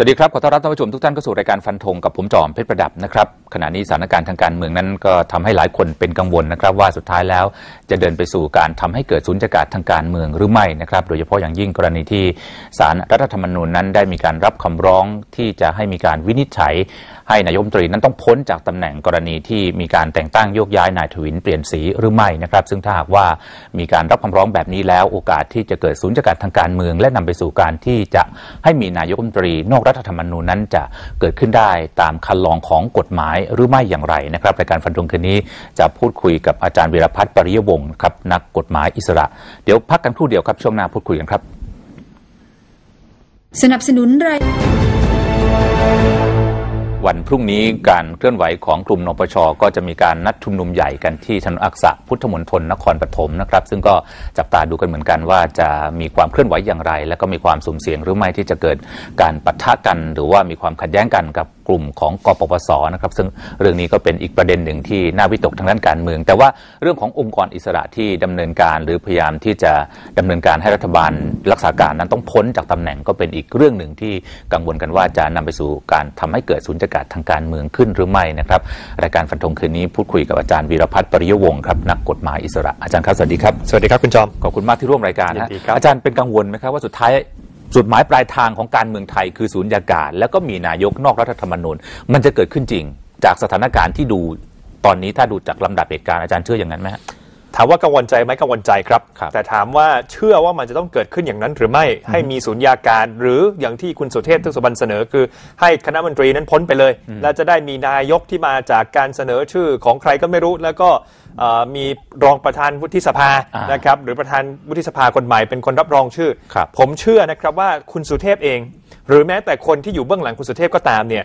สวัสดีครับขอต้อนรับท่านผู้ชมทุกท่านเข้าสู่รายการฟันธงกับผมจอมเพชรประดับนะครับขณะนี้สถานการณ์ทางการเมืองนั้นก็ทำให้หลายคนเป็นกังวลนะครับ ว่าสุดท้ายแล้วจะเดินไปสู่การทำให้เกิดสุญญากาศทางการเมืองหรือไม่นะครับ โดยเฉพาะอย่างยิ่งกรณีที่สารรัฐธรรมนูญนั้นได้มีการรับคำร้องที่จะให้มีการวินิจฉัย ให้นายกมนตรีนั้นต้องพ้นจากตำแหน่งกรณีที่มีการแต่งตั้งโยกย้ายนายทวินเปลี่ยนสีหรือไม่นะครับ ซึ่งถ้าหากว่ามีการรับคำร้องแบบนี้แล้ว โอกาสที่จะเกิดสุญญากาศทางการเมือง และนำไปสู่การที่จะให้มีนายกรัฐมนตรี นอกรัฐธรรมนูญนั้นจะเกิดขึ้นได้ตามคันลองของกฎหมายหรือไม่อย่างไรนะครับรายการฟันธงคืนนี้จะพูดคุยกับอาจารย์วีรพัฒน์ปริยวงศ์ครับนักกฎหมายอิสระ เดี๋ยวพักกันครู่เดียวครับช่วงหน้าพูดคุยกันครับ สนับสนุนราย วันพรุ่งนี้การเคลื่อนไหวของกลุ่มนปช ก็จะมีการนัดชุมนุมใหญ่กันที่ถนนอักษะพุทธมณฑลนครปฐมนะครับ ซึ่งก็จับตาดูกันเหมือนกันว่าจะมีความเคลื่อนไหวอย่างไร และก็มีความสุ่มเสี่ยงหรือไม่ที่จะเกิดการปะทะกัน หรือว่ามีความขัดแย้งกันกับ กลุ่มของกปปสนะครับซึ่งเรื่องนี้ก็เป็นอีกประเด็นหนึ่งที่น่าวิตกทางด้านการเมือง แต่ว่าเรื่องขององค์กรอิสระที่ดำเนินการ หรือพยายามที่จะดำเนินการให้รัฐบาลรักษาการนั้นต้องพ้นจากตำแหน่งก็เป็นอีกเรื่องหนึ่งที่กังวลกันว่าจะนำไปสู่การทำให้เกิดสุญญากาศทางการเมืองขึ้นหรือไม่นะครับรายการฟันธงคืนนี้พูดคุยกับอาจารย์วีรพัฒน์ปริยวงศ์ครับนักกฎหมายอิสระอาจารย์ครับสวัสดีครับสวัสดีครับคุณจอมขอบคุณมากที่ร่วมรายการยินะนดีครับอาจารย์เป็นกังวลไหมครับว่าสุดท้าย จุดหมายปลายทางของการเมืองไทยคือศูนยากาศ แล้วก็มีนายกนอกรัฐธรรมนูญ มันจะเกิดขึ้นจริง จากสถานการณ์ที่ดูตอนนี้ถ้าดูจากลำดับเหตุการณ์อาจารย์เชื่ออย่างนั้นไหมฮะ ถามว่ากังวลใจไหมกังวลใจครับครับ แต่ถามว่าเชื่อว่ามันจะต้องเกิดขึ้นอย่างนั้นหรือไม่ให้มีศูนยาการ หรืออย่างที่คุณสุเทพทึกสุบรรณเสนอ คือให้คณะมนตรีนั้นพ้นไปเลย แล้วจะได้มีนายกที่มาจากการเสนอชื่อของใครก็ไม่รู้ แล้วก็เอ่อมีรองประธานวุฒิสภาอ่านนะครับหรือประธานวุฒิสภาคนใหม่เป็นคนรับรองชื่อครับผมเชื่อนะครับว่าคุณสุเทพเอง หรือแม้แต่คนที่อยู่เบื้องหลังคุณสุเทพก็ตามเนี่ย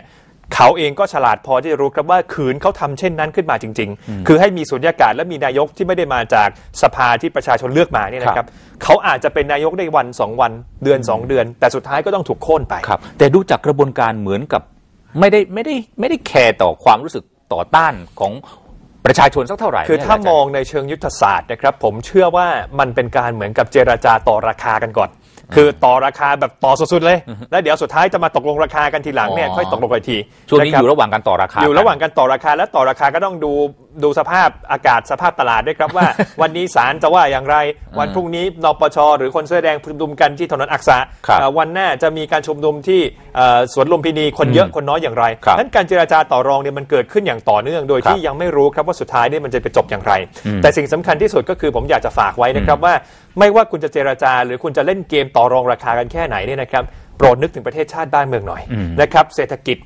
เขาเองก็ฉลาดพอที่จะรู้ครับว่าขืนเขาทำเช่นนั้นขึ้นมาจริง ๆ คือให้มีสุญญากาศและมีนายกที่ไม่ได้มาจากสภาที่ประชาชนเลือกมาเนี่ยนะครับ เขาอาจจะเป็นนายกได้วันสองวันเดือนสองเดือน แต่สุดท้ายก็ต้องถูกโค่นไปครับ แต่ดูจากกระบวนการเหมือนกับไม่ได้ไม่ได้ไม่ได้แคร์ต่อความรู้สึกต่อต้านของประชาชนสักเท่าไหร่ คือถ้าเนี่ยจรย์มองในเชิงยุทธศาสตร์นะครับ ผมเชื่อว่ามันเป็นการเหมือนกับเจราจาต่อราคากันก่อน คือต่อราคาแบบต่อสุดๆเลย แล้วเดี๋ยวสุดท้ายจะมาตกลงราคากันทีหลังเนี่ยอ๋อค่อยตกลงกันอีกทีช่วงนี้ะคอบยู่ระหว่างการต่อราคาอยู่ระหว่างการต่อราคาและต่อราคาก็ต้องดู ดูสภาพอากาศสภาพตลาดด้วยครับว่า วันนี้ศาลจะว่าอย่างไร วันพรุ่งนี้นปชหรือคนเสื้อแดงชุมนุมกันที่ถนนอักษะครับเอ่อวันหน้าจะมีการชุมนุมที่เอ่อสวนลุมพินีคนเยอะคนน้อยอย่างไรครับนั้นการเจราจาต่อรองเนี่ยมันเกิดขึ้นอย่างต่อเนื่อง โดยครับที่ยังไม่รู้ครับว่าสุดท้ายเนี่ยมันจะไปจบอย่างไรอืมแต่สิ่งสำคัญที่สุดก็คือผมอยากจะฝากไว้นะครับว่า ไม่ว่าคุณจะเจราจา หรือคุณจะเล่นเกมต่อรองราคากันแค่ไหนเนี่ยนะครับโปรดนึกถึงประเทศชาติบ้านเมืองหน่อยอืมนะครับเศรษฐกิจ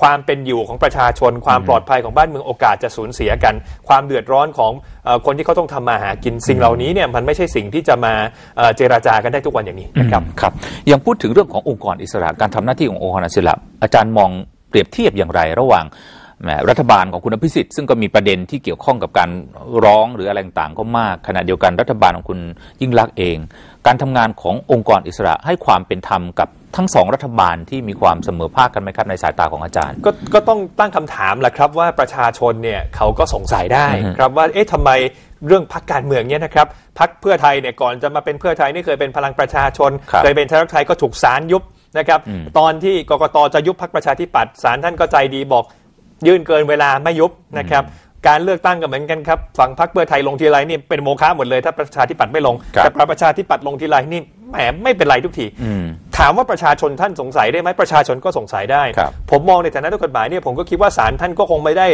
ความเป็นอยู่ของประชาชน ความปลอดภัยของบ้านเมืองโอกาสจะสูญเสียกัน ความเดือดร้อนของเออคนที่เขาต้องทำมาหากินสิ่งเหล่านี้เนี่ยมันไม่ใช่สิ่งที่จะมาเอ่อเจราจากันได้ทุกวันอย่างนี้นะครับครับยังพูดถึงเรื่องขององค์กรอิสระการทำหน้าที่ขององค์กรอิสระอาจารย์มองเปรียบเทียบอย่างไรระหว่างแหมรัฐบาลของคุณอภิสิทธิ์ซึ่งก็มีประเด็นที่เกี่ยวข้องกับการร้องหรืออะไรต่างๆก็มากขณะเดียวกันรัฐบาลของคุณยิ่งลักษณ์เอง การทำงานขององค์กรอิสระให้ความเป็นธรรมกับทั้งสองรัฐบาลที่มีความเสมอภาคกันไหมครับในสายตาของอาจารย์ ก็ก็ต้องตั้งคำถามแหละครับว่าประชาชนเนี่ยเขาก็สงสัยได้อือฮึครับว่าเอ๊ะทำไมเรื่องพักการเมืองเนี่ยนะครับพักเพื่อไทยเนี่ยก่อนจะมาเป็นเพื่อไทยนี่เคยเป็นพลังประชาชนครับเคยเป็นไทยรักไทยก็ถูกศาลยุบนะครับอืมตอนที่กกตจะยุบพักประชาธิปัตย์ศาลท่านก็ใจดีบอกยื่นเกินเวลาไม่ยุบนะครับ การเลือกตั้งก็เหมือนกันครับฝั่งพรรคเพื่อไทยลงทีไรนี่เป็นโมฆะหมดเลยถ้าประชาธิปัตย์ไม่ลงครับแต่ประชาธิปัตย์ลงทีไรนี่แหมไม่เป็นไรทุกทีอืม ถามว่าประชาชนท่านสงสัยได้ไหมประชาชนก็สงสัยได้ครับผมมองในฐานะนักกฎหมายเนี่ยผมก็คิดว่าศาลท่านก็คงไม่ได้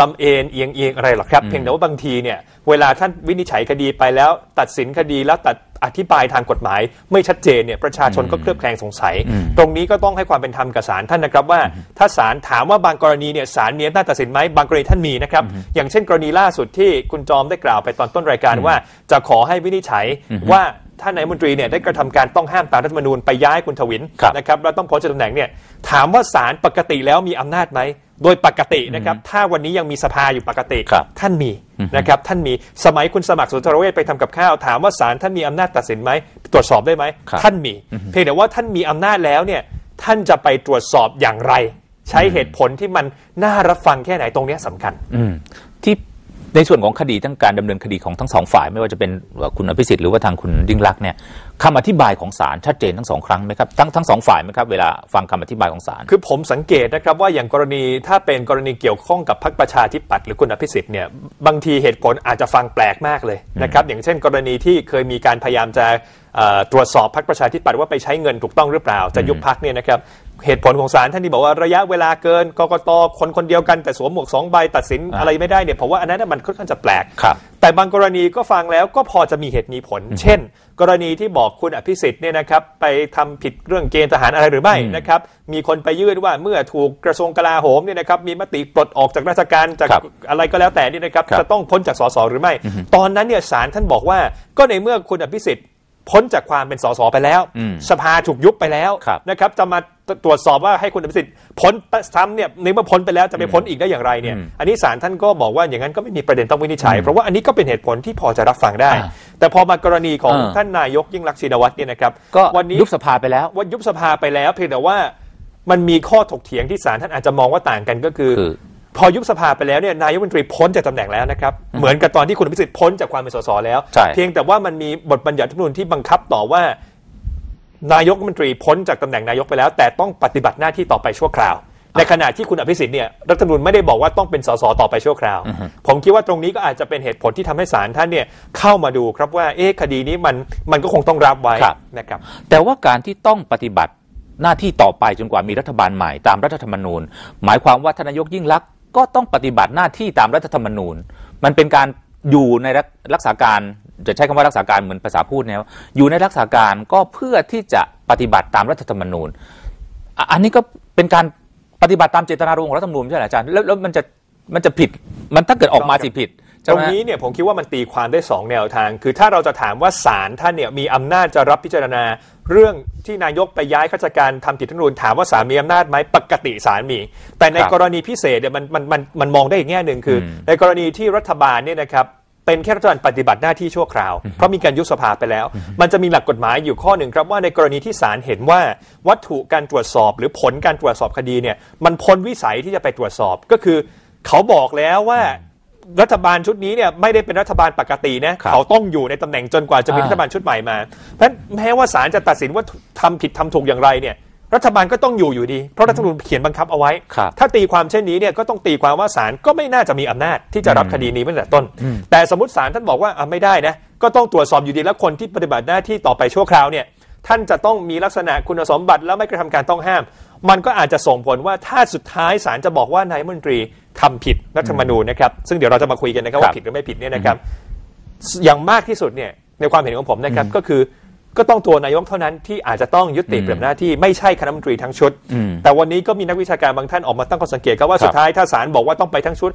ลำเอ็นเอียงเอียงอะไรหรอกครับ เพียงแต่ว่าบางทีเนี่ยเวลาท่านวินิจฉัยคดีไปแล้ว ตัดสินคดีแล้วตัดอธิบายทางกฎหมาย ไม่ชัดเจนเนี่ยประชาชนก็เคลือบแคลงสงสัยอืมตรงนี้ก็ต้องให้ความเป็นธรรมกับศาลท่านนะครับว่า ถ้าศาลถามว่าบางกรณีเนี่ยศาลมีอำนาจตัดสินไหมบางกรณีท่านมีนะครับอย่างเช่นกรณีล่าสุดที่คุณจอมได้กล่าวไปตอนต้นรายการว่า จะขอให้วินิจฉัยว่า ท่านนายกรัฐมนตรีเนี่ยได้กระทำการต้องห้ามตามรัฐธรรมนูญไปย้ายคุณทวินครับนะครับแล้วต้องพ้นจากตำแหน่งเนี่ยถามว่าศาลปกติแล้วมีอำนาจไหมโดยปกตินะครับถ้าวันนี้ยังมีสภาอยู่ปกติครับท่านมีนะครับท่านมีสมัยคุณสมัครสุนทรเวชไปทำกับข้าวถามว่าศาลท่านมีอำนาจตัดสินไหมตรวจสอบได้ไหมครับท่านมี เพียงแต่ว่าท่านมีอำนาจแล้วเนี่ยท่านจะไปตรวจสอบอย่างไร ใช้เหตุผลที่มันน่ารับฟังแค่ไหนตรงเนี้ยสำคัญอืมที่ ในส่วนของคดีทั้งการดำเนินคดีของทั้งสองฝ่าย ไม่ว่าจะเป็นคุณอภิสิทธิ์หรือว่าทางคุณยิ่งรักษณ์เนี่ยคำอธิบายของศาลชัดเจนทั้งสองครั้งไหมครับทั้งทั้งสองฝ่ายไหมครับเวลาฟังคำอธิบายของศาลคือผมสังเกตนะครับว่าอย่างกรณีถ้าเป็นกรณีเกี่ยวข้องกับพรรคประชาธิปัตย์หรือคุณอภิสิทธิ์เนี่ยบางทีเหตุผลอาจจะฟังแปลกมากเลยนะครับอย่างเช่น กรณีที่เคยมีการพยายามจะเอ่อตรวจสอบพรรคประชาธิปัตย์ว่าไปใช้เงินถูกต้องหรือเปล่าจะยุบพรรคเนี่ยนะครับ เหตุผลของศาลท่านที่บอกว่าระยะเวลาเกินกกตคนคนเดียวกันแต่สวมหมวกสองใบตัดสินอะไรไม่ได้เนี่ยผมว่าอันนั้นนะมันค่อนข้างจะแปลกครับแต่บางกรณีก็ฟังแล้วก็พอจะมีเหตุมีผล เช่น กรณีที่บอกคุณอภิสิทธิ์เนี่ยนะครับไปทำผิดเรื่องเกณฑ์ทหารอะไรหรือไม่นะครับมีคนไปยื่นว่าเมื่อถูกกระทรวงกลาโหมเนี่ยนะครับมีมติปลดออกจากราชการจากครับอะไรก็แล้วแต่นี่นะครับครับจะต้องพ้นจากสสหรือไม่ ตอนนั้นเนี่ยศาลท่านบอกว่าก็ในเมื่อคุณอภิสิทธิ์ พ้นจากความเป็นสสไปแล้วอืมสภาถูกยุบไปแล้วครับนะครับจะมาตรวจสอบว่าให้คุณอภิสิทธิ์พ้นซ้ำเนี่ยในเมื่อพ้นไปแล้วจะไปพ้นอีกได้อย่างไรเนี่ยอืมอันนี้ศาลท่านก็บอกว่าอย่างนั้นก็ไม่มีประเด็นต้องวินิจฉัย เพราะว่าอันนี้ก็เป็นเหตุผลที่พอจะรับฟังได้อ่าแต่พอมากรณีของอ่าท่านนายกยิ่งรักษณ์ชินวัตรเนี่ยนะครับก็วันนี้ยุบสภาไปแล้วว่ายุบสภาไปแล้ว เพียงแต่ว่ามันมีข้อถกเถียงที่ศาลท่านอาจจะมองว่าต่างกันก็คือคือ พอยุบสภาไปแล้วเนี่ยนายกรัฐมนตรีพ้นจากตำแหน่งแล้วนะครับ เหมือนกับตอนที่คุณอภิสิทธิ์พ้นจากความเป็นสสแล้ว ใช่ เพียงแต่ว่ามันมีบทบัญญัติรัฐธรรมนูญที่บังคับต่อว่า นายกรัฐมนตรีพ้นจากตำแหน่งนายกไปแล้ว แต่ต้องปฏิบัติหน้าที่ต่อไปชั่วคราว ในขณะที่คุณอภิสิทธิ์เนี่ยรัฐธรรมนูญไม่ได้บอกว่าต้องเป็นสสต่อไปชั่วคราว ผมคิดว่าตรงนี้ก็อาจจะเป็นเหตุผลที่ทำให้ศาลท่านเนี่ยเข้ามาดูครับว่าเอ๊ะคดีนี้มันมันก็คงต้องรับไว้ครับ นะครับ แต่ว่าการที่ต้องปฏิบัติหน้าที่ต่อไปจนกว่ามีรัฐบาลใหม่ตามรัฐธรรมนูญ หมายความว่าทานนายกยิ่งลักษณ์ ก็ต้องปฏิบัติหน้าที่ตามรัฐธรรมนูญ มันเป็นการอยู่ในรักรักษาการจะใช้คำว่ารักษาการเหมือนภาษาพูดเนี่ยอยู่ในรักษาการก็เพื่อที่จะปฏิบัติตามรัฐธรรมนูญ อันนี้ก็เป็นการปฏิบัติตามเจตนารมณ์ของรัฐธรรมนูญใช่ไหมออาจารย์แล้วแล้วมันจะมันจะผิดมันถ้าเกิดออกมาสิผิด ตใช่รไหงมนี้เนี่ยผมคิดว่ามันตีความได้สองแนวทาง คือถ้าเราจะถามว่าศาลท่านเนี่ยมีอำนาจจะรับพิจารณา เรื่องที่นายกไปย้ายข้าราชการทำผิดรัฐธรรมนูญถามว่าศาลมีอำนาจไหมปกติศาลมี แต่ในครับกรณีพิเศษเนี่ยมันมันมันมันมองได้อีกแง่หนึ่งคืออืมในกรณีที่รัฐบาลเนี่ยนะครับเป็นแค่รัฐบาลปฏิบัติหน้าที่ชั่วคราว เพราะมีการยุบสภาไปแล้ว มันจะมีหลักกฎหมายอยู่ข้อหนึ่งครับว่าในกรณีที่ศาลเห็นว่าวัตถุการตรวจสอบหรือผลการตรวจสอบคดีเนี่ยมันพ้นวิสัยที่จะไปตรวจสอบก็คือ เขาบอกแล้วว่า รัฐบาลชุดนี้เนี่ยไม่ได้เป็นรัฐบาลปกตินะครับเขาต้องอยู่ในตำแหน่งจนกว่าจะมีอ่ารัฐบาลชุดใหม่มา เพราะฉะนั้นแม้ว่าศาลจะตัดสินว่าทำผิดทำถูกอย่างไรเนี่ยรัฐบาลก็ต้องอยู่อยู่ดี เพราะรัฐธรรมนูญเขียนบังคับเอาไว้ครับถ้าตีความเช่นนี้เนี่ยก็ต้องตีความว่าศาลก็ไม่น่าจะมีอำนาจที่จะรับคดีนี้ตั้งแต่ต้น แต่สมมติศาลท่านบอกว่าอะไม่ได้นะก็ต้องตรวจสอบอยู่ดีแล้วคนที่ปฏิบัติหน้าที่ต่อไปชั่วคราวเนี่ยท่านจะต้องมีลักษณะคุณสมบัติแล้วไม่กระทำการต้องห้าม มันก็อาจจะส่งผลว่าถ้าสุดท้ายศาลจะบอกว่านายรัฐมนตรีทำผิดรัฐธรรมนูญนะครับ ซึ่งเดี๋ยวเราจะมาคุยกันนะครับครับว่าผิดหรือไม่ผิดเนี่ยนะครับ อย่างมากที่สุดเนี่ยในความเห็นของผมนะครับก็คือก็ต้องตัวนายกเท่านั้นที่อาจจะต้องยุติปฏิบัติหน้าที่ไม่ใช่คณะรัฐมนตรีทั้งชุดอืมแต่วันนี้ก็มีนักวิชาการบางท่านออกมาตั้งข้อสังเกตครับว่าครับสุดท้ายถ้าศาลบอกว่าต้องไปทั้งชุด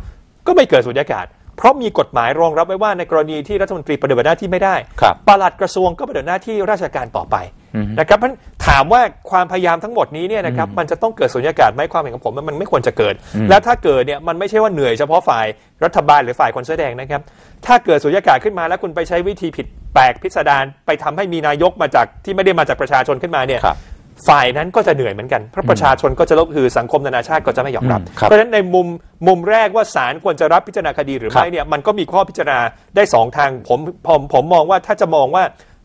ก็ไม่เกิดสุญญากาศ เพราะมีกฎหมายรองรับไว้ว่าในกรณีที่รัฐมนตรีปฏิบัติหน้าที่ไม่ได้ครับปลัดกระทรวงก็ปฏิบัติหน้าที่ราชการต่อไปอืม นะครับเพราะฉะนั้นถามว่าความพยายามทั้งหมดนี้เนี่ยนะครับมันจะต้องเกิดสุญญากาศไหมความเห็นของผมว่ามันไม่ควรจะเกิด แล้วถ้าเกิดเนี่ยมันไม่ใช่ว่าเหนื่อยเฉพาะฝ่ายรัฐบาลหรือฝ่ายคนเสื้อแดงนะครับ ถ้าเกิดสุญญากาศขึ้นมาแล้วคุณไปใช้วิธีผิดแปลกพิสดารไปทำให้มีนายกมาจากที่ไม่ได้มาจากประชาชนขึ้นมาเนี่ยครับฝ่ายนั้นก็จะเหนื่อยเหมือนกันเพราะประชาชนก็จะลบคือสังคมนานาชาติก็จะไม่ยอมรับอืมครับเพราะฉะนั้นในมุมมุมแรกว่าศาลควรจะรับพิจารณาคดีหรือครับไม่เนี่ยมันก็มีข้อพิจารณาได้สองทางผมผมผมมองว่าถ้าจะมองว่า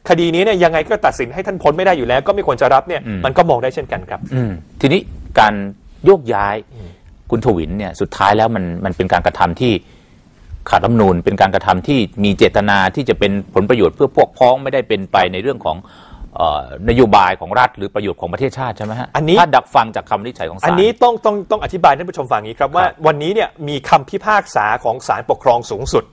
คดีนี้เนี่ยยังไงก็ตัดสินให้ท่านพ้นไม่ได้อยู่แล้ว ก็ไม่ควรจะรับเนี่ยมันก็มองได้เช่นกันครับอืมทีนี้การโยกย้ายคุณทวินเนี่ยสุดท้ายแล้วมันมันเป็นการกระทำที่ขาดรัฐธรรมนูญเป็นการกระทำที่มีเจตนาที่จะเป็นผลประโยชน์เพื่อพวกพ้องไม่ได้เป็นไปในเรื่องของเอ่อนโยบายของรัฐหรือประโยชน์ของประเทศชาติใช่ไหมฮะอันนี้ถ้าดักฟังจากคำวินิจฉัยของศาลอันนี้ต้องต้องต้องอธิบายท่านผู้ชมฟังอย่างนี้ครับว่าครับวันนี้เนี่ยมีคำพิพากษาของศาลปกครองสูงสุด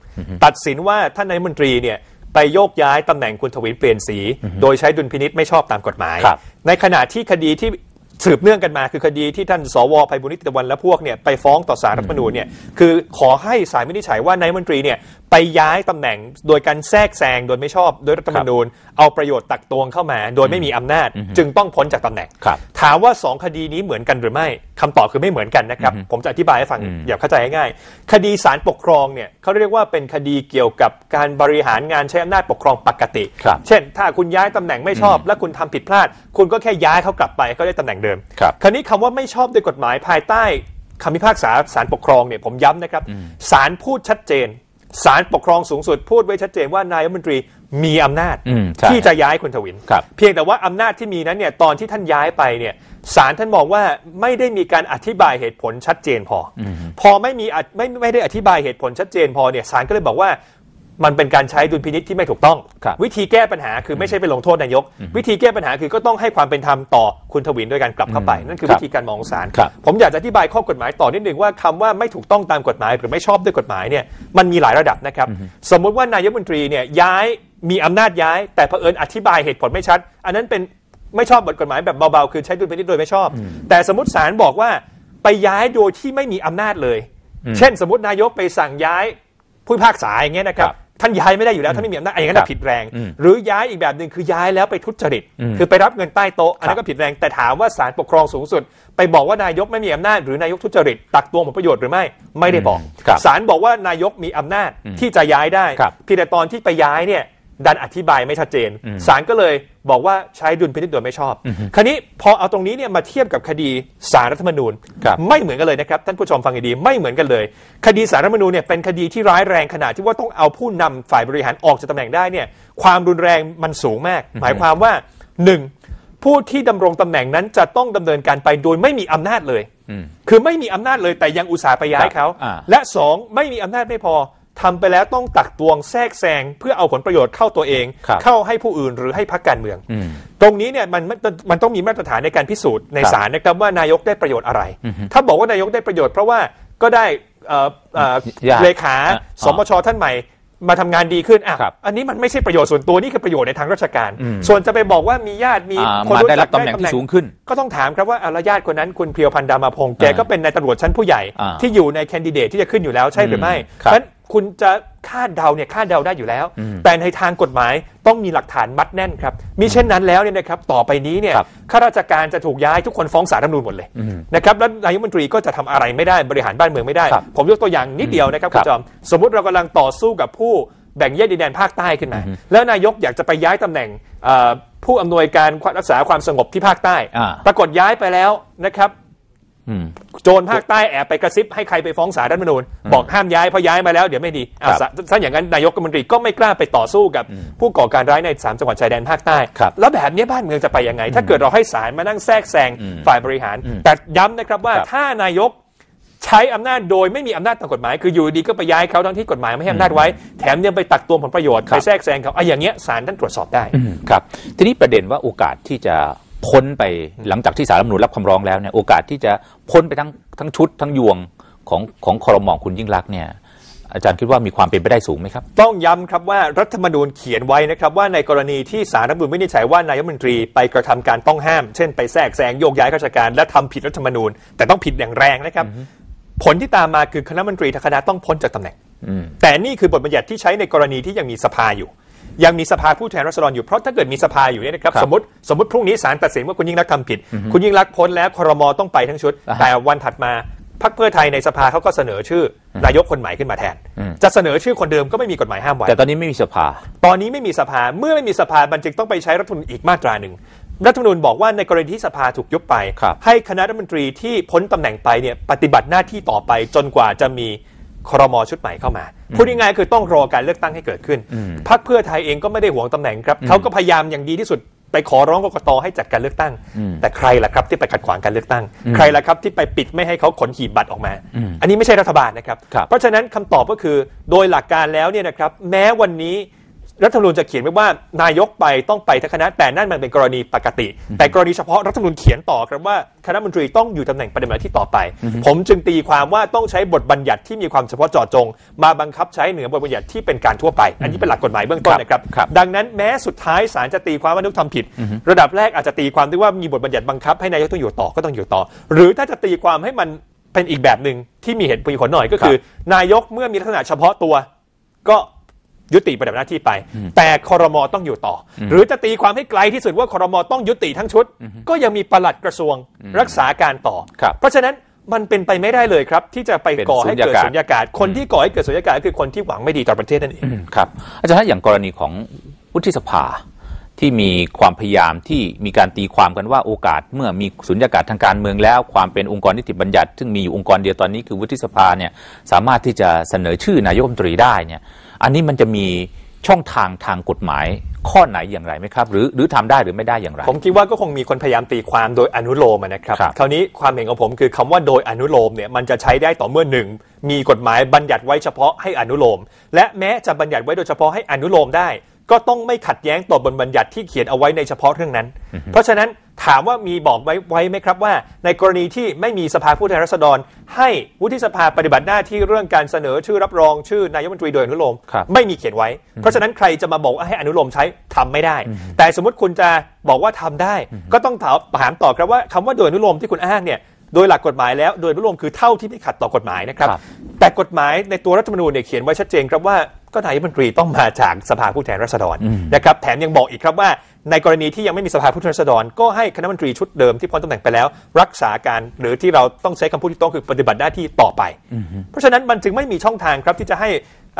ตัดสินว่าท่านนายกรัฐมนตรีเนี่ย ไปโยกย้ายตำแหน่งคุณทวินเปลี่ยนสี โดยใช้ดุลพินิษไม่ชอบตามกฎหมาย ครับ ในขณะที่คดีที่สืบเนื่องกันมา คือคดีที่ท่านสวไพบุญนิติตะวันและพวกเนี่ยไปฟ้องต่อศาลรัฐธรรมนูญเนี่ยคือขอให้ศาลวินิจฉัยว่านายกรัฐมนตรีเนี่ยไปย้ายตำแหน่งโดยการแทรกแซงโดยไม่ชอบโดยรัฐธรรมนูญ เอาประโยชน์ตักตวงเข้ามา โดยไม่มีอำนาจ จึงต้องพ้นจากตำแหน่งครับถามว่า 2 คดีนี้เหมือนกันหรือไม่คำตอบคือไม่เหมือนกันนะครับ ผมจะอธิบายให้ฟังอย่าเข้าใจง่ายๆคดีศาลปกครองเนี่ยเขาเรียกว่าเป็นคดีเกี่ยวกับการบริหารงานใช้อำนาจปกครองปกติครับเช่น ถ้าคุณย้ายตำแหน่งไม่ชอบ และคุณทำผิดพลาด คุณก็แค่ย้ายเขากลับไปก็ได้ตำแหน่งเดิมครับคราวนี้คำว่าไม่ชอบด้วยกฎหมายภายใต้คำพิพากษาศาลปกครองเนี่ยผมย้ำนะครับศาลพูดชัดเจน ศาลปกครองสูงสุดพูดไว้ชัดเจนว่านายกรัฐมนตรีมีอำนาจอืมใช่ที่จะย้ายคุณทวินครับเพียงแต่ว่าอำนาจที่มีนั้นเนี่ยตอนที่ท่านย้ายไปเนี่ยศาลท่านมองว่าไม่ได้มีการอธิบายเหตุผลชัดเจนพออพอไม่มีอธิไม่ไม่ได้อธิบายเหตุผลชัดเจนพอเนี่ยศาลก็เลยบอกว่า มันเป็นการใช้ดุลพินิษที่ไม่ถูกต้องครับวิธีแก้ปัญหาคือไม่ใช่ไปลงโทษนายก วิธีแก้ปัญหาคือก็ต้องให้ความเป็นธรรมต่อคุณทวินด้วยการกลับเข้าไป นั่นคือครับวิธีการมองของศาลครับผมอยากจะอธิบายข้อกฎหมายต่อนิดนึงว่าคำว่าไม่ถูกต้องตามกฎหมาย หรือไม่ชอบด้วยกฎหมายเนี่ยมันมีหลายระดับนะครับ สมมุติว่านายกรัฐมนตรีเนี่ยย้ายมีอำนาจย้าย แต่เผอิญอธิบายเหตุผลไม่ชัด อันนั้นเป็นไม่ชอบบทกฎหมายแบบเบาๆคือใช้ดุลพินิจโดยไม่ชอบ แต่สมมติศาลบอกว่าไปย้ายโดยที่ไม่มีอำนาจเลย เช่น สมมตินายกไปสั่งย้ายผู้พิพากษาอย่างเงี้ยนะครับครับ ท่านย้ายไม่ได้อยู่แล้วท่านไม่มีอำนาจอันอย่างนั้นครันะบผิดแรงอืมหรือย้ายอีกแบบหนึ่งคือย้ายแล้วไปทุจริตอืมคือไปรับเงินใต้โต๊ะอันนั้นก็ผิดแรงแต่ถามว่าศาลปกครองสูงสุด ไปบอกว่านายกไม่มีอำนาจหรือนายกทุจริต ตักตวงผลประโยชน์หรือไม่ไม่ได้บอกครับศาลบอกว่านายกมีอำนาจที่จะย้ายได้ครับเพียงแต่ตอนที่ไปย้ายเนี่ย ดันอธิบายไม่ชัดเจนอืมศาลก็เลยบอกว่าใช้ดุลพินิจโดยไม่ชอบ คราวนี้พอเอาตรงนี้เนี่ยมาเทียบกับคดีสารรัฐธรรมนูญครับไม่เหมือนกันเลยนะครับท่านผู้ชมฟังให้ดีไม่เหมือนกันเลย คดีสารรัฐธรรมนูญเนี่ยเป็นคดีที่ร้ายแรงขนาดที่ว่าต้องเอาผู้นำฝ่ายบริหารออกจากตำแหน่งได้เนี่ยความรุนแรงมันสูงมาก หมายความว่าหนึ่งผู้ที่ดำรงตำแหน่งนั้นจะต้องดำเนินการไปโดยไม่มีอำนาจเลยอืมคือไม่มีอำนาจเลยแต่ยังอุตส่าห์ไปย้ายเขาอ่าและสองไม่มีอำนาจไม่พอ ทำไปแล้วต้องตักตวงแทรกแซงเพื่อเอาผลประโยชน์เข้าตัวเองครับเข้าให้ผู้อื่นหรือให้พรรคการเมืองอืมตรงนี้เนี่ยมันมันมันต้องมีมาตรฐานในการพิสูจน์ในครับศาลนะครับว่านายกได้ประโยชน์อะไร ถ้าบอกว่านายกได้ประโยชน์เพราะว่าก็ได้เอ่อเอ่อญาติเลขาอะสมชท่านใหม่มาทำงานดีขึ้นอะครับอันนี้มันไม่ใช่ประโยชน์ส่วนตัวนี่คือประโยชน์ในทางราชการอืมส่วนจะไปบอกว่ามีญาติมีอ่าคนมารู้ได้จัรักบตำแหน่งที่สูงขึ้น ก็ต้องถามครับว่าอะแล้วญาติคนนั้นคุณเพียวพันธ์ดามาพงศ์แกอ่าก็เป็นนายตำรวจชั้นผู้ใหญ่อ่าที่อยู่ในแคนดิเดตที่จะขึ้นอยู่แล้วใช่หรือไม่อืมเพครับราะฉะนั้น คุณจะคาดเดาเนี่ยคาดเดาได้อยู่แล้วอืมแต่ในทางกฎหมายต้องมีหลักฐานมัดแน่นครับมิเช่นนั้นแล้วเนี่ยนะครับต่อไปนี้เนี่ยครับข้าราชการจะถูกย้ายทุกคนฟ้องศาลรัฐธรรมนูญหมดเลยอืมนะครับแล้วนายกรัฐมนตรีก็จะทำอะไรไม่ได้บริหารบ้านเมืองไม่ได้ครับผมยกตัวอย่างนิดเดียวนะครับคคุรัณบจอมสมมุติเรากำลังต่อสู้กับผู้แบ่งแยกดินแดนภาคใต้ขึ้นมา แล้วนายกอยากจะไปย้ายตำแหน่งเอ่อผู้อำนวยการรักษาความสงบที่ภาคใต้อ่าปรากฏย้ายไปแล้วนะครับอืม โจรภาคใต้แอบไปกระซิบให้ใครไปฟ้องศาลรัฐธรรมนูญบอกห้ามย้ายเพราะย้ายมาแล้วเดี๋ยวไม่ดีอะครับถ้าอย่างนั้นนายกรัฐมนตรีก็ไม่กล้าไปต่อสู้กับผู้ก่อการร้ายในสามจังหวัดชายแดนภาคใต้ครับแล้วแบบนี้บ้านเมืองจะไปยังไง ถ้าเกิดเราให้ศาลมานั่งแทรกแซงอืมฝ่ายบริหาร แต่ย้ำนะครับว่าครับถ้านายกใช้อำนาจโดยไม่มีอำนาจตามกฎหมาย คืออยู่ดีก็ไปย้ายเขาทั้งที่กฎหมายไม่ให้อำนาจไว้ แถมยังไปตักตวงผลประโยชน์ครับไปแทรกแซงเขาอะอย่างเงี้ยศาลท่านตรวจสอบได้อืมครับ ทีนี้ประเด็นว่าโอกาสที่จะ พ้นไปหลังจากที่สารรัฐธรรมนูญรับคำร้องแล้วเนี่ยโอกาสที่จะพ้นไปทั้งทั้งชุดทั้งยวงของของคอรมอคุณยิ่งรักษณ์เนี่ยอาจารย์คิดว่ามีความเป็นไปได้สูงไหมครับ ต้องย้ำครับว่ารัฐธรรมนูญเขียนไว้นะครับว่าในกรณีที่สารรัฐธรรมนูญวินิจฉัยว่านายกรัฐมนตรีไปกระทำการต้องห้าม เช่นไปแทรกแซงโยกย้ายข้าราชการและทำผิดรัฐธรรมนูญ แต่ต้องผิดอย่างแรงนะครับ ผลที่ตามมาคือคณะรัฐมนตรีทั้งคณะต้องพ้นจากตำแหน่งอืมแต่นี่คือบทบัญญัติที่ใช้ในกรณีที่ยังมีสภาอยู่ ยังมีสภาผู้แทนราษฎรอยู่เพราะถ้าเกิดมีสภาอยู่เนี่ยนะครับครับสมมติสมมติพรุ่งนี้ศาลตัดสินว่าคุณยิ่งรักษณ์ทำผิด คุณยิ่งรักษณ์พ้นแล้วครมต้องไปทั้งชุดอ่าฮะแต่วันถัดมาพรรคเพื่อไทยในสภาเขาก็เสนอชื่อนายกคนใหม่ขึ้นมาแทนอืมจะเสนอชื่อคนเดิมก็ไม่มีกฎหมายห้ามไว้แต่ตอนนี้ไม่มีสภา ตอนนี้ไม่มีสภาเมื่อไม่มีสภามันจึงต้องไปใช้รัฐธรรมนูญอีกมาตราหนึ่งรัฐธรรมนูญบอกว่าในกรณีที่สภาถูกยุบไปครับให้คณะรัฐมนตรีที่พ้นตำแหน่งไปเนี่ยปฏิบัติหน้าที่ต่อไปจนกว่าจะมี ครมชุดใหม่เข้ามาพูดง่ายๆคือต้องรอการเลือกตั้งให้เกิดขึ้นอืมพรรคเพื่อไทยเองก็ไม่ได้หวงตำแหน่งครับเขาก็พยายามอย่างดีที่สุดไปขอร้องกกตให้จัดการเลือกตั้งอืมแต่ใครล่ะครับที่ไปขัดขวางการเลือกตั้งอืมใครล่ะครับที่ไปปิดไม่ให้เขาขนหีบบัตรออกมาอืมอันนี้ไม่ใช่รัฐบาลนะครับครับเพราะฉะนั้นคำตอบก็คือโดยหลักการแล้วเนี่ยนะครับแม้วันนี้ รัฐธรรมนูญจะเขียนไว้ว่านายกไปต้องไปทั้งคณะแต่นั่นมันเป็นกรณีปกติ แต่กรณีเฉพาะรัฐธรรมนูญเขียนต่อครับว่าคณะมนตรีต้องอยู่ตำแหน่งปฏิบัติหน้าที่ต่อไป ผมจึงตีความว่าต้องใช้บทบัญญัติที่มีความเฉพาะเจาะจง มาบังคับใช้เหนือบทบัญญัติที่เป็นการทั่วไป อันนี้เป็นหลักกฎหมายเบื้องต้นนะครับครับดังนั้นแม้สุดท้ายศาลจะตีความว่านายกทำผิด ระดับแรกอาจจะตีความด้วยว่ามีบทบัญญัติบังคับให้นายกต้องอยู่ต่อก็ต้องอยู่ต่อ หรือถ้าจะตีความให้มันเป็นอีกแบบหนึ่งที่มีเหตุผลหน่อยก็คือ นายกเมื่อมีลักษณะเฉพาะตัวก็ ยุติปฏิบัติหน้าที่ไป แต่คอรมอต้องอยู่ต่ออหรือจะตีความให้ไกลที่สุดว่าคอรมอต้องยุติทั้งชุด ก็ยังมีปลัดกระทรวงรักษาการต่อครับเพราะฉะนั้นมันเป็นไปไม่ได้เลยครับ ที่จะไปเป็นก่อให้เกิดสุญญากาศสุญญากาศ คนที่ก่อให้เกิดสุญญากาศก็คือคนที่หวังไม่ดีต่อประเทศนั่นเองอืมครับอาจารย์ฮะอย่างกรณีของวุฒิสภาที่มีความพยายามที่มีการตีความกันว่าโอกาสเมื่อมีสุญญากาศทางการเมืองแล้ว ความเป็นองค์กรนิติบัญญัติ ซึ่งมีอยู่องค์กรเดียวตอนนี้คือวุฒิสภาเนี่ยสามารถที่จะเสนอชื่อนายกรัฐมนตรีได้เนี่ย อันนี้มันจะมีช่องทางทางกฎหมายข้อไหนอย่างไรไหมครับ หรือหรือทำได้หรือไม่ได้อย่างไร ผมคิดว่าก็คงมีคนพยายามตีความโดยอนุโลมอะนะครับครับคราวนี้ความเห็นของผมคือคำว่าโดยอนุโลมเนี่ยมันจะใช้ได้ต่อเมื่อหนึ่งมีกฎหมายบัญญัติไว้เฉพาะให้อนุโลม และแม้จะบัญญัติไว้โดยเฉพาะให้อนุโลมได้ ก็ต้องไม่ขัดแย้งต่อบทบัญญัติที่เขียนเอาไว้ในเฉพาะเรื่องนั้น เพราะฉะนั้น ถามว่ามีบอกไว้ไว้ไหมครับว่า ในกรณีที่ไม่มีสภาผู้แทนราษฎร ให้วุฒิสภาปฏิบัติหน้าที่เรื่องการเสนอชื่อรับรองชื่อนายกรัฐมนตรีโดยอนุโลมครับไม่มีเขียนไว้ เพราะฉะนั้นใครจะมาบอกว่าให้อนุโลมใช้ทำไม่ได้ แต่สมมติคุณจะบอกว่าทำได้ ก็ต้องถามถามต่อครับว่าคำว่าโดยอนุโลมที่คุณอ้างเนี่ยโดยหลักกฎหมายแล้วโดยอนุโลมคือเท่าที่ไม่ขัดต่อ กฎหมายนะครับครับแต่กฎหมายในตัวรัฐธรรมนูญเนี่ยเขียนไว้ชัดเจนครับว่า ก็นายกรัฐมนตรีต้องมาจากสภาผู้แทนราษฎรนะครับแถมยังบอกอีกครับว่า ในกรณีที่ยังไม่มีสภาผู้แทนราษฎร ก็ให้คณะรัฐมนตรีชุดเดิมที่พ้นตำแหน่งไปแล้ว รักษาการหรือที่เราต้องใช้คำพูดที่ต้องคือปฏิบัติหน้าที่ต่อไป เพราะฉะนั้นมันจึงไม่มีช่องทางครับที่จะให้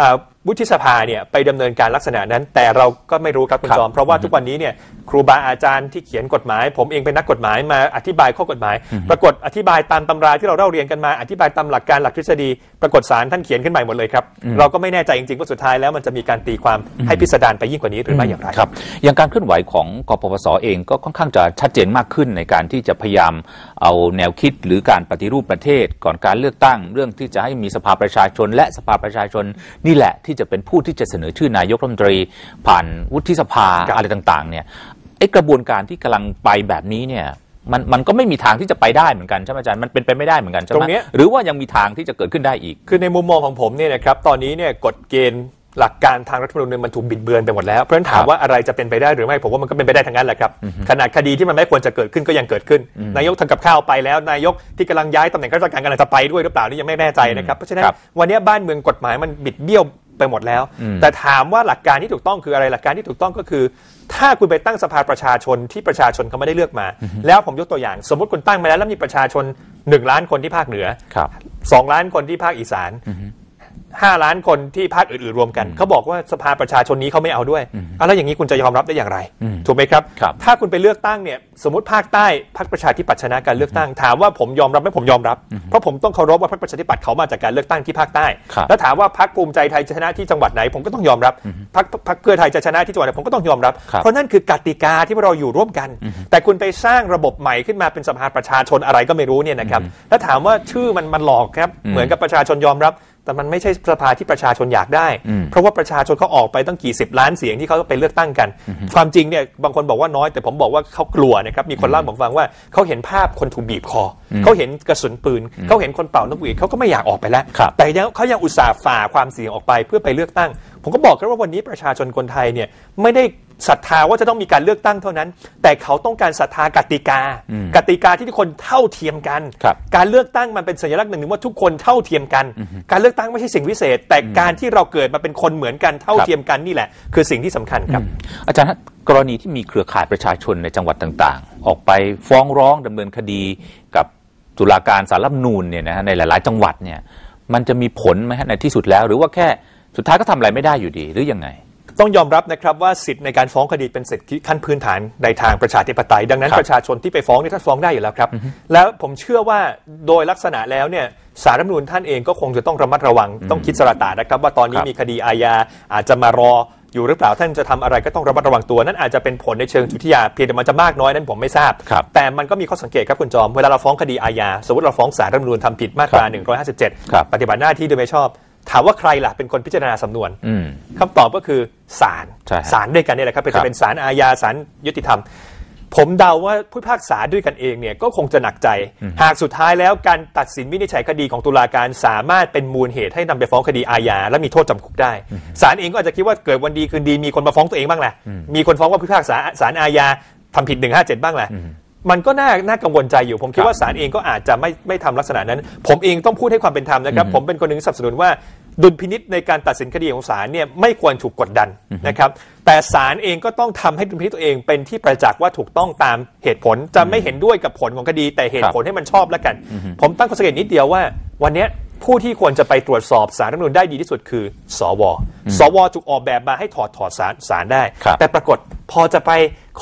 อ่า วุฒิสภาเนี่ยไปดำเนินการลักษณะนั้น แต่เราก็ไม่รู้ครับคุณครับจอม เพราะว่าทุกวันนี้เนี่ยครูบาอาจารย์ที่เขียนกฎหมาย ผมเองเป็นนักกฎหมายมาอธิบายข้อกฎหมาย ปรากฏอธิบายตามตำราที่เราเล่าเรียนกันมาอธิบายตามหลักการหลักทฤษฎี ปรากฏสารท่านเขียนขึ้นใหม่หมดเลยครับ เราก็ไม่แน่ใจจริงๆว่าสุดท้ายแล้วมันจะมีการตีความให้พิสดารไปยิ่งกว่านี้หรือไม่อย่างไรครับอย่างการเคลื่อนไหวของกปปสเองก็ค่อนข้างจะชัดเจนมากขึ้นในการที่จะพยายามเอาแนวคิดหรือการปฏิรูปประเทศ ก่อนการเลือกตั้ง เรื่องที่จะให้มีสภาประชาชน และสภาประชาชนนี่แหละที่จะเป็นผู้ที่จะเสนอชื่อนายกรัฐมนตรี ผ่านวุฒิสภาครับอะไรต่างๆเนี่ยไอ้กระบวนการที่กำลังไปแบบนี้เนี่ยมันมันก็ไม่มีทางที่จะไปได้เหมือนกันใช่ไหมอาจารย์มันเป็นไปไม่ได้เหมือนกันใช่ไหตมรงเนี้ยหรือว่ายังมีทางที่จะเกิดขึ้นได้อีก คือในมุมมองของผมเนี่ยนะครับตอนนี้เนี่ยกฎเกณฑ์หลักการทางรัฐธรรมนูญเนี่ยมันถูกบิดเบือนไปหมดแล้ว เพราะฉะนั้นถามว่าอะไรจะเป็นไปได้หรือไม่ผมว่ามันก็เป็นไปได้ทั้งนั้นแหละครับ ขนาดคดีที่มันไม่ควรจะเกิดขึ้นก็ยังเกิดขึ้น นายกทำกับข้าวไปแล้ว นายกที่กำลังย้ายตำแหน่งข้าราชการกำลังจะไปด้วยหรือเปล่านี่ยังไม่แน่ใจนะครับ เพราะฉะนั้นครับวันนี้บ้านเมืองกฎหมายมันบิดเบี้ยว ไปหมดแล้ว แต่ถามว่าหลักการที่ถูกต้องคืออะไรหลักการที่ถูกต้องก็คือ ถ้าคุณไปตั้งสภาประชาชนที่ประชาชนเขาไม่ได้เลือกมา แล้วผมยกตัวอย่าง สมมติคุณตั้งมาแล้วแล้วมีประชาชนหนึ่งล้านคนที่ภาคเหนือครับสองล้านคนที่ภาคอีสาน ห้าล้านคนที่ภาคอื่นๆรวมกันเขาบอกว่าสภาประชาชนนี้เขาไม่เอาด้วยอะแล้วอย่างนี้คุณจะยอมรับได้อย่างไร ถูกไหมครับครับ ถ้าคุณไปเลือกตั้งเนี่ยสมมติภาคใต้พรรคประชาธิปัตย์ชนะการเลือกตั้งถามว่าผมยอมรับไหมผมยอมรับ เพราะผมต้องเคารพว่าพรรคประชาธิปัตย์เขามาจากการเลือกตั้งที่ภาคใต้ครับแล้วถามว่าพรรคภูมิใจไทยจะชนะที่จังหวัดไหน ผมก็ต้องยอมรับพรรคพรรคเพื่อไทยจะชนะที่จังหวัดไหนผมก็ต้องยอมรับครับ เพราะนั่นคือกติกาที่เราอยู่ร่วมกัน แต่คุณไปสร้างระบบใหม่ขึ้นมาเป็นสภาประชาชนอะไรก็ไม่รู้เนี่ยนะครับแล้วถามว่าชื่อมันมันหลอกครับเหมือนกับประชาชนยอมรับ แต่มันไม่ใช่สภาที่ประชาชนอยากได้ เพราะว่าประชาชนเขาออกไปตั้งกี่สิบล้านเสียงที่เขาไปเลือกตั้งกัน ความจริงเนี่ยบางคนบอกว่าน้อยแต่ผมบอกว่าเขากลัวนะครับมีคนเล่าให้ผมฟังว่าเขาเห็นภาพคนถูกบีบคออเขาเห็นกระสุนปืนเขาเห็นคนเป่านกหวีดเขาก็ไม่อยากออกไปแล้วครับแต่ยังเขายังอุตส่าห์ฝ่าความเสี่ยงออกไปเพื่อไปเลือกตั้ง ผมก็บอกกันว่าวันนี้ประชาชนคนไทยเนี่ยไม่ได้ศรัทธาว่าจะต้องมีการเลือกตั้งเท่านั้น แต่เขาต้องการศรัทธากติกา กติกาที่ทุกคนเท่าเทียมกันครับการเลือกตั้งมันเป็นสัญลักษณ์หนึ่งว่าทุกคนเท่าเทียมกัน การเลือกตั้งไม่ใช่สิ่งวิเศษ แต่การที่เราเกิดมาเป็นคนเหมือนกันเท่าครับเทียมกันนี่แหละ คือสิ่งที่สำคัญครับ อาจารย์ฮะกรณีที่มีเครือข่ายประชาชนในจังหวัดต่างๆ ออกไปฟ้องร้องดำเนินคดีกับตุลาการสารรัฐธรรมนูญเนี่ยนะฮะในหลาย ๆ จังหวัดเนี่ยมันจะมีผลไหมฮะในที่สุดแล้ว หรือว่าแค่ สุดท้ายก็ทำอะไรไม่ได้อยู่ดีหรือยังไง ต้องยอมรับนะครับว่าสิทธิ์ในการฟ้องคดีเป็นสิทธิขั้นพื้นฐานในทางประชาธิปไตย ดังนั้นครับประชาชนที่ไปฟ้องนี่ท่านฟ้องได้อยู่แล้วครับ แล้วผมเชื่อว่าโดยลักษณะแล้วเนี่ยสารรัฐธรรมนูญท่านเองก็คงจะต้องระมัดระวังต้องคิดสระตานะครับ ว่าตอนนี้ครับมีคดีอาญาอาจจะมารออยู่หรือเปล่าท่านจะทำอะไรก็ต้องระมัดระวังตัวนั่นอาจจะเป็นผลในเชิงจุติยาเพียงแต่มันจะมากน้อยนั้นผมไม่ทราบครับแต่มันก็มีข้อสังเกตครับคุณจอม เวลาเราฟ้องคดีอาญาสมมติเราฟ้องสารรัฐธรรมนูญทำผิดมาตราครับ157 ปฏิบัติหน้าที่โดยไม่ชอบ ถามว่าใครล่ะเป็นคนพิจารณาสำนวนอืมคำตอบก็คือศาลใช่ครับศาลด้วยกันเนี่ยแหละครับเป็นครับจะเป็นศาลอาญาศาลยุติธรรม ผมเดาว่าผู้พิพากษาด้วยกันเองเนี่ยก็คงจะหนักใจ หากสุดท้ายแล้วการตัดสินวินิจฉัยคดีของตุลาการสามารถเป็นมูลเหตุให้นำไปฟ้องคดีอาญาและมีโทษจำคุกได้ศาลเองก็อาจจะคิดว่าเกิดวันดีคืนดีมีคนมาฟ้องตัวเองบ้างแหละมีคนฟ้องว่าผู้พิพากษาศาลอาญาทำผิด157บ้างแหละ มันก็น่าน่ากังวลใจอยู่ ผมคิดว่าศาลเองก็อาจจะไม่ไม่ทำลักษณะนั้น ผมเองต้องพูดให้ความเป็นธรรมนะครับ ผมเป็นคนหนึ่งสนับสนุนว่าดุลพินิษในการตัดสินคดีของศาลเนี่ยไม่ควรถูกกดดันนะครับ แต่ศาลเองก็ต้องทำให้ดุลพินิษตัวเองเป็นที่ประจักษ์ว่าถูกต้องตามเหตุผลจะไม่เห็นด้วยกับผลของคดี แต่เหตุผลให้มันชอบแล้วกัน ผมตั้งข้อสังเกตนิดเดียวว่า วันเนี้ยผู้ที่ควรจะไปตรวจสอบสารรัฐธรรมนูญได้ดีที่สุดคือ สว สวถูกออกแบบมาให้ถอดถอดสารสารได้ครับแต่ปรากฏพอจะไป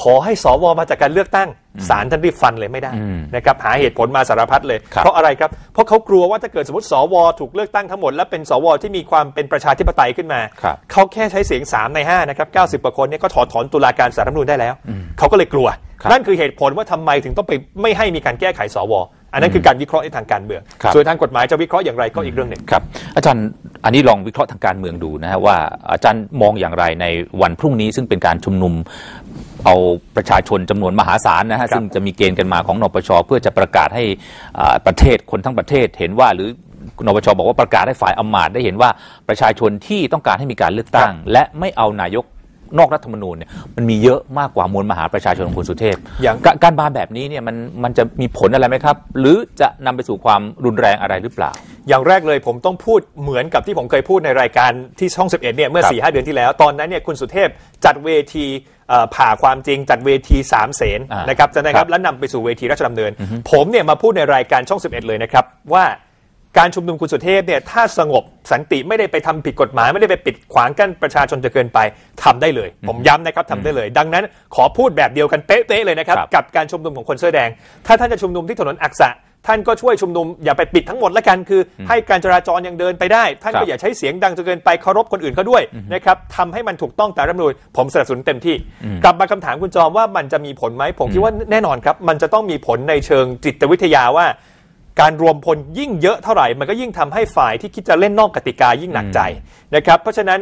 ขอให้สวมาจากการเลือกตั้งศาลท่านรีบฟันเลยไม่ได้อืมนะครับหาเหตุผลมาสารพัดเลยครับเพราะอะไรครับ เพราะเขากลัวว่าถ้าเกิดสมมติสวถูกเลือกตั้งทั้งหมด และเป็นสวที่มีความเป็นประชาธิปไตยขึ้นมาครับเขาแค่ใช้เสียง 3 ใน 5 นะครับ 90กว่าคนเนี่ยก็ถอดถอนตุลาการสารรัฐธรรมนูญได้แล้ว เขาก็เลยกลัวครับนั่นคือเหตุผลว่าทำไมถึงต้องไปไม่ให้มีการแก้ไขสว อันนั้นคือการวิเคราะห์ในทางการเมืองครับส่วนทางกฎหมายจะวิเคราะห์อย่างไรก็อีกเรื่องหนึ่งครับ อาจารย์อันนี้ลองวิเคราะห์ทางการเมืองดูนะฮะว่าอาจารย์มองอย่างไรในวันพรุ่งนี้ซึ่งเป็นการชุมนุมเอาประชาชนจำนวนมหาศาลนะฮะครับซึ่งจะมีเกณฑ์กันมาของนปชเพื่อจะประกาศให้อ่าประเทศคนทั้งประเทศเห็นว่าหรือนปชบอกว่าประกาศให้ฝ่ายอำมาตย์ได้เห็นว่าประชาชนที่ต้องการให้มีการเลือกตั้ง และไม่เอานายก นอกรัฐธรรมนูญเนี่ยมันมีเยอะมากกว่ามวลมหาประชาชนของคุณสุเทพอย่างกการมาแบบนี้เนี่ยมันมันจะมีผลอะไรไหมครับ หรือจะนำไปสู่ความรุนแรงอะไรหรือเปล่า อย่างแรกเลยผมต้องพูดเหมือนกับที่ผมเคยพูดในรายการที่ช่อง 11เนี่ยเมื่อครับ4ีหเดือนที่แล้ว ตอนนั้นเนี่ยคุณสุเทพจัดเวทีเอ่อผ่าความจริงจัดเวทีสามเสนอ่านนะครับจะนะคครัรับบแล้วนำไปสู่เวทีราชดำเนิน ผมเนี่ยมาพูดในรายการช่อง 11 เลยนะครับว่า การชุมนุมคุณสุเทพเนี่ยถ้าสงบสันติไม่ได้ไปทำผิดกฎหมาย ไม่ได้ไปปิดขวางกั้นประชาชนจะเกินไปทำได้เลย ผมย้ำนะครับทำได้เลย ดังนั้นขอพูดแบบเดียวกันเป๊ะๆเลยนะครับครับกับการชุมนุมของคนเสื้อแดง ถ้าท่านจะชุมนุมที่ถนนอักษะท่านก็ช่วยชุมนุมอย่าไปปิดทั้งหมดละกันคืออให้การจราจรยังเดินไปได้ ท่านครัก็บอย่าใช้เสียงดังจนเกินไปเคารพคนอื่นเขาด้วยนะครับทำให้มันถูกต้องตามรัฐธรรมนูญผมสนับสนุนเต็มที่ กลับมาคำถามคุณจอมว่ามันจะมีผลไหมผมคิดว่าแน่นอนครับ มันจะต้องมีผลในเชิงจิตวิทยาว่า การรวมพลยิ่งเยอะเท่าไหร่ มันก็ยิ่งทำให้ฝ่ายที่คิดจะเล่นนอกกติกายิ่งหนักใจนะครับ เพราะฉะนั้น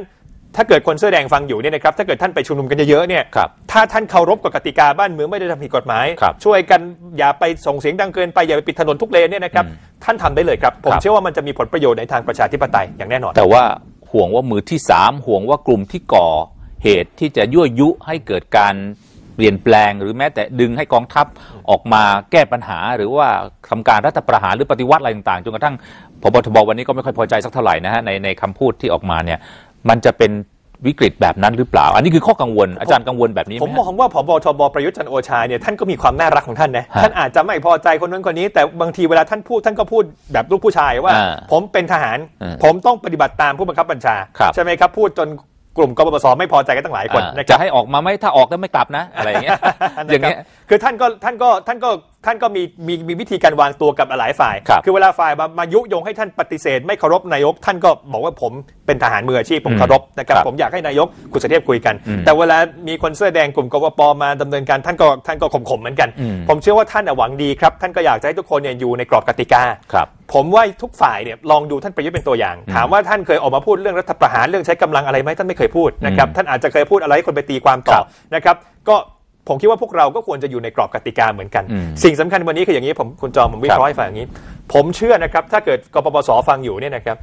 ถ้าเกิดคนเสื้อแดงฟังอยู่เนี่ยนะครับถ้าเกิดท่านไปชุมนุมกันเยอะๆเนี่ยครับถ้าท่านเคารพกฎกติกาบ้านเมืองไม่ได้ทำผิดกฎหมายครับช่วยกันอย่าไปส่งเสียงดังเกินไปอย่าไปปิดถนนทุกเลนเนี่ยนะครับท่านทำได้เลยครับผมครับเชื่อว่ามันจะมีผลประโยชน์ในทางประชาธิปไตยอย่างแน่นอน แต่ว่าห่วงว่ามือที่สามห่วงว่ากลุ่มที่ก่อเหตุที่จะยั่วยุให้เกิดการ เปลี่ยนแปลงหรือแม้แต่ดึงให้กองทัพออกมาแก้ปัญหา หรือว่าทำการรัฐประหารหรือปฏิวัติอะไรต่างๆจนกระทั่งพบทบวันนี้ก็ไม่ค่อยพอใจสักเท่าไหร่นะฮะในในคำพูดที่ออกมาเนี่ยมันจะเป็นวิกฤตแบบนั้นหรือเปล่า อันนี้คือข้อกังวลอาจารย์กังวลแบบนี้ไหผมมมฮะองว่าผบทบประยุทธ์จันทร์โอชาเนี่ยท่านก็มีความน่ารักของท่านนะฮะท่านอาจจะไม่พอใจคนนั้นคนนี้ แต่บางทีเวลาท่านพูดท่านก็พูดแบบลูกผู้ชายว่าอ่าผมเป็นทหารอืมผมต้องปฏิบัติตามผู้บังคับบัญชาครับใช่ไหมครับพูดจน กลุ่มกบปสไม่พอใจกันตั้งหลายคนอ่านะคจะรับให้ออกมาไหมถ้าออกแล้วไม่กลับนะอะไรอย่างเงี้ยอย่างเงี้ยนะครับคือท่านก็ท่านก็ท่านก็ ท่านก็มีมีมีวิธีการวางตัวกับหลายฝ่ายครับอเวลาฝ่ายมามายุยงให้ท่านปฏิเสธ ไม่เคารพนายก ท่านก็บอกว่าผมเป็นทหารมืออาชีพผมเคารพนะครับครับผมอยากให้นายกคุณสุเทพคุยกันอืมแต่เวลามีคนเสื้อแดงกลุ่มกวปมาดำเนินการท่านก็ท่านก็ข่มๆเหมือนกันอืมผมเชื่อว่าท่านน่ะหวังดีครับ ท่านก็อยากจะให้ทุกคนเนี่ยอยู่ในกรอบกติกาครับผมว่าทุกฝ่ายเนี่ยลองดูท่านประยุทธ์เป็นตัวอย่าง ถามว่าท่านเคยออกมาพูดเรื่องรัฐประหารเรื่องใช้กำลังอะไรไหมท่านไม่เคยพูดนะครับอืมท่านอาจจะเคยพูดอะไรให้คนไปตีความต่ครัอบนะครับก็ ผมคิดว่าพวกเราก็ควรจะอยู่ในกรอบกติกาเหมือนกันอืมสิ่งสำคัญวันนี้คืออย่างนี้ผมคุณจอมผมวิเคราะห์ให้ฟังอย่างนี้ ผมเชื่อนะครับ ถ้าเกิดกปปสฟังอยู่เนี่ยนะครับ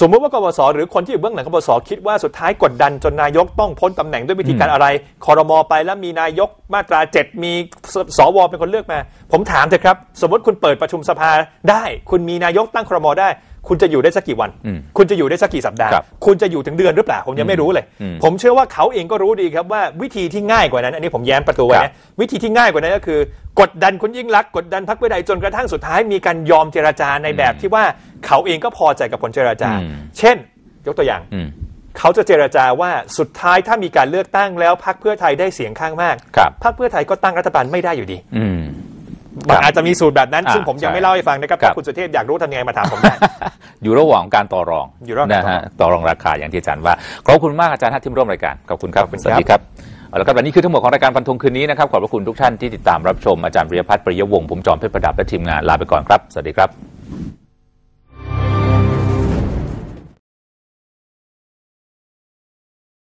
สมมติว่ากปปสหรือคนที่อยู่เบื้องหลังกปปสคิดว่าสุดท้ายกดดันจนนายกต้องพ้นตำแหน่งด้วยวิธีการอะไรคอรมอไปแล้วมีนายกมาตราเจ็ดมีสสวเป็นคนเลือกมา ผมถามเถอะครับ สมมติคุณเปิดประชุมสภาได้ คุณมีนายกตั้งคอรมอได้ คุณจะอยู่ได้สักกี่วันอืมคุณจะอยู่ได้สักกี่สัปดาห์ครับคุณจะอยู่ถึงเดือนหรือเปล่า ผมยังไม่รู้เลยอืมผมเชื่อว่าเขาเองก็รู้ดีครับว่าวิธีที่ง่ายกว่านั้น อันนี้ผมแย้มประตูไว้ครันะบวิธีที่ง่ายกว่านั้นก็คือ กดดันคุณยิ่งรักษณ์กดดันพรรคเพื่อไทยจนกระทั่งสุดท้ายมีการยอมเจราจาในแบบที่ว่าเขาเองก็พอใจกับผลเจราจาอืมเช่น ยกตัวอย่างอืมเขาจะเจราจาว่าสุดท้ายถ้ามีการเลือกตั้งแล้วพรรคเพื่อไทยได้เสียงข้างมากครับพรรคเพื่อไทยก็ตั้งรัฐบาลไม่ได้อยู่ดีอื มมันอาจจะมีสูตรแบบนั้นอ่าซึ่งผมยังใช่ไม่เล่าให้ฟังนะครับครับถ้าคุณสุเทพอยากรู้ทำยังไงมาถามผมได้อยู่ระหว่างการต่อรองอยู่ระหว่างการนะต่อรองฮะต่อรองราคาอย่างที่อาจารย์ว่าขอบคุณมากอาจารย์ท่านที่มาร่วมรายการขอบคุณครับขอบคุณสวัสดีครับเอาละครับวันนี้คือทั้งหมดของรายการฟันธงคืนนี้นะครับขอบพระคุณทุกท่านที่ติดตามรับชมอาจารย์ปริยพัฒน์ปริยวงศ์ผมจอมเพชรประดับและทีมงานลาไปก่อนครับ สวัสดีครับ